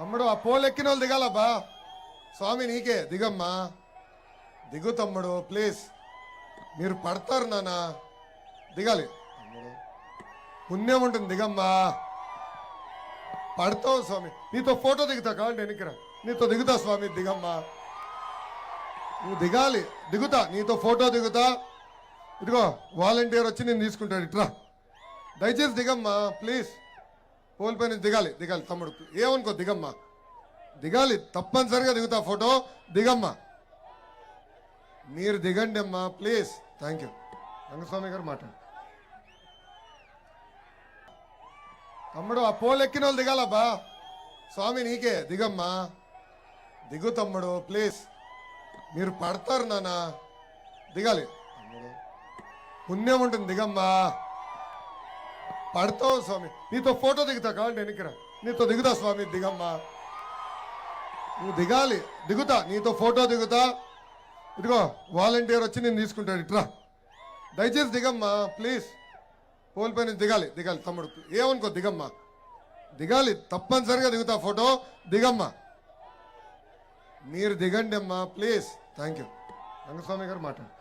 తమ్ముడు ఆ పోల్ ఎక్కిన వాళ్ళు దిగాలబ్బా. స్వామి నీకే దిగమ్మా. దిగు తమ్ముడు ప్లీజ్. మీరు పడతారు నాన్న. దిగాలి. తమ్ముడు పుణ్యం ఉంటుంది దిగమ్మా. పడతావు స్వామి. నీతో ఫోటో దిగుతా కావాలంటే ఎనికిరా నీతో దిగుతా స్వామి దిగమ్మా. నువ్వు దిగాలి దిగుతా. నీతో ఫోటో దిగుతా. ఇదిగో వాలంటీర్ వచ్చి నేను తీసుకుంటాడు. ఇట్రా దయచేసి దిగమ్మా ప్లీజ్. పోల్ దిగాలి దిగాలి తమ్ముడు. ఏమనుకో దిగమ్మా. దిగాలి తప్పనిసరిగా దిగుతా ఫోటో. దిగమ్మా. మీరు దిగండి అమ్మా ప్లీజ్. Thank you. రంగస్వామి గారు మాట్లాడు. తమ్ముడు ఆ పోల్ ఎక్కిన వాళ్ళు దిగాలబ్బా స్వామి నీకే. దిగమ్మా. దిగు తమ్ముడు ప్లీజ్. మీరు పడతారు నానా దిగాలి. తమ్ముడు పుణ్యం ఉంటుంది దిగమ్మా. పడతావు స్వామి. నీతో ఫోటో దిగుతా కావాలంటే వెనక్కిరా నీతో దిగుతా స్వామి దిగమ్మా. నువ్వు దిగాలి దిగుతా. నీతో ఫోటో దిగుతా. ఇదిగో వాలంటీర్ వచ్చి నేను తీసుకుంటాడు. ఇట్రా. దయచేసి దిగమ్మా ప్లీజ్. పోల్ దిగాలి దిగాలి తమ్ముడు. ఏమనుకో దిగమ్మా. దిగాలి తప్పనిసరిగా దిగుతా ఫోటో. దిగమ్మా. మీరు దిగండి అమ్మా ప్లీజ్. థ్యాంక్ యూ రంగస్వామి గారు మాట్లాడు.